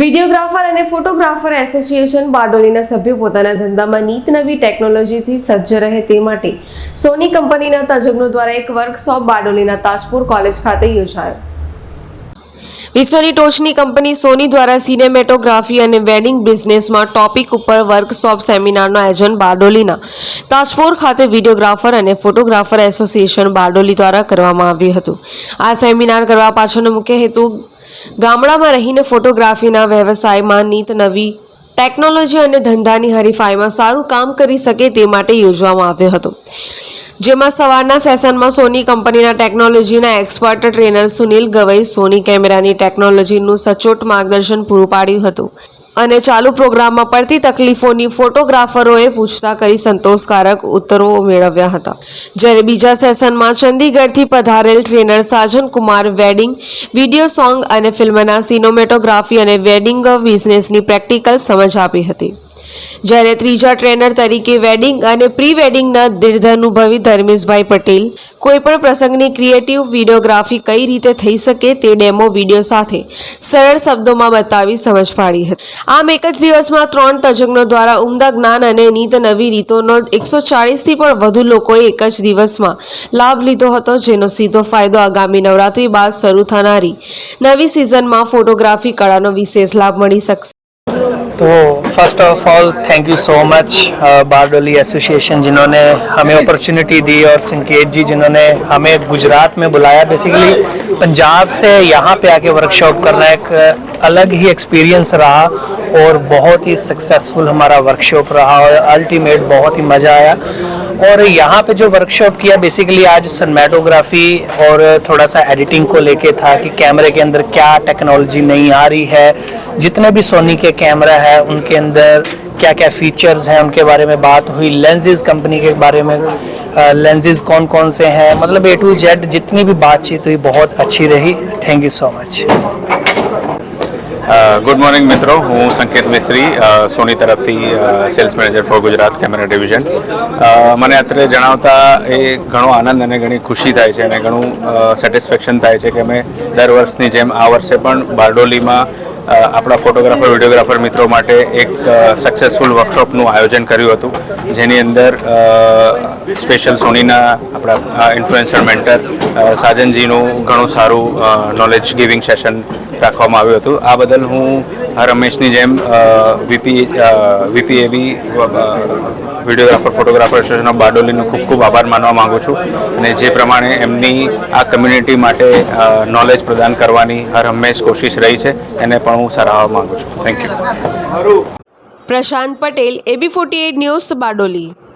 Videographer અને photographer association બારડોલીના સભ્યો પોતાના ધંધામાં નીત નવી ટેકનોલોજીથી સજ્જ રહે તે માટે સોની કંપનીના તજજ્ઞો દ્વારા એક વર્કશોપ બારડોલીના તાજપુર કોલેજ ખાતે યોજાયો. વિશ્વની ટોચની કંપની સોની દ્વારા સિનેમેટોગ્રાફી અને વેડિંગ બિઝનેસમાં ટોપિક ઉપર વર્કશોપ સેમિનારનું આયોજન બારડોલીના તાજપોર ખાતે વિડીયોગ્રાફર અને ફોટોગ્રાફર એસોસિએશન બારડોલી દ્વારા કરવામાં આવ્યું હતું. આ સેમિનાર કરવા પાછળનો મુખ્ય હેતુ ગામડામાં રહીને ફોટોગ્રાફીના વ્યવસાયમાં નીત નવી ટેકનોલોજી અને ધંધાની હરીફાઈમાં સારું કામ કરી શકે તે માટે યોજવામાં આવ્યો હતો. જેમાં સવારના સેશનમાં સોની કંપનીના ટેકનોલોજીના expert trainer Sunil Gavai Sony કેમેરાની ટેકનોલોજીનું સચોટ માર્ગદર્શન પૂરું પાડ્યું હતું. અને ચાલુ પ્રોગ્રામમાં પડતી તકલીફોની ફોટોગ્રાફરોએ પૂછતા કરી સંતોષકારક ઉત્તરો મેળવ્યા હતા. જ્યારે બીજા સેશનમાં ચંદીગઢથી પધારેલ trainer Sajan Kumar wedding, video song અને ફિલ્મના સિનોમેટોગ્રાફી અને વેડિંગ બિઝનેસની પ્રેક્ટિકલ સમજ આપી હતી. જ્યારે ત્રીજા ટ્રેનર તરીકે વેડિંગ અને પ્રી વેડિંગના દીર્ઘાનુભવી ધર્મેશભાઈ પટેલ કોઈપણ પ્રસંગની ક્રિએટિવ વિડીયોગ્રાફી કઈ રીતે થઈ શકે તે ડેમો વીડિયો સાથે સરળ શબ્દોમાં બતાવી સમજ પાડી હતી. આમ એક જ દિવસમાં ત્રણ તજજ્ઞો દ્વારા ઉમદા જ્ઞાન અને નીત નવી રીતોનો એકસો ચાળીસથી પણ વધુ લોકોએ એક જ દિવસમાં લાભ લીધો હતો, જેનો સીધો ફાયદો આગામી નવરાત્રી બાદ શરૂ થનારી નવી સિઝનમાં ફોટોગ્રાફી કળાનો વિશેષ લાભ મળી શકશે. तो first of all thank you so much Bardoli association जिन्होंने हमें अपॉर्चुनिटी दी और संकेत जी, जिन्होंने हमें गुजरात में बुलाया। बेसिकली पंजाब से यहाँ पे आके वर्कशॉप करना एक अलग ही एक्सपीरियंस रहा और बहुत ही सक्सेसफुल हमारा वर्कशॉप रहा और अल्टीमेट बहुत ही मज़ा आया। और यहाँ पे जो वर्कशॉप किया बेसिकली आज सनमेटोग्राफी और थोड़ा सा एडिटिंग को लेके था कि कैमरे के अंदर क्या टेक्नोलॉजी नहीं आ रही है। जितने भी सोनी के कैमरा है, उनके अंदर क्या क्या फीचर्स हैं, उनके बारे में बात हुई लेंजेज कंपनी के बारे में लेंजेज कौन कौन से हैं? मतलब ए टू जेड जितनी भी बातचीत हुई, बहुत अच्छी रही। Thank you so much good morning મિત્રો. હું સંકેત મિસ્ત્રી સોની તરફથી sales manager for Gujarat camera division મને અત્યારે જણાવતા એ ઘણો આનંદ અને ઘણી ખુશી થાય છે અને ઘણું સેટિસ્ફેક્શન થાય છે કે અમે દર વર્ષની જેમ આ વર્ષે પણ બારડોલીમાં આપણા ફોટોગ્રાફર વિડીયોગ્રાફર મિત્રો માટે એક સક્સેસફુલ વર્કશોપનું આયોજન કર્યું હતું. જેની અંદર સ્પેશિયલ સોનીના આપણા ઇન્ફ્લુએન્સર મેન્ટર સાજનજીનું ઘણું સારું નોલેજ ગિવિંગ સેશન રાખવામાં આવ્યું હતું. આ બદલ હું રમેશની જેમ વીપી વીપી એવી વિડીયોગ્રાફર ફોટોગ્રાફર એસોસિએશન ઓફ બારડોલીનો ખૂબ ખૂબ આભાર માનવા માગું છું. અને જે પ્રમાણે એમની આ કમ્યુનિટી માટે નોલેજ પ્રદાન કરવાની હર હંમેશ કોશિશ રહી છે, એને પણ હું સરાહવા માગું છું. Thank you Prashant Patel AB forty news Bardoli.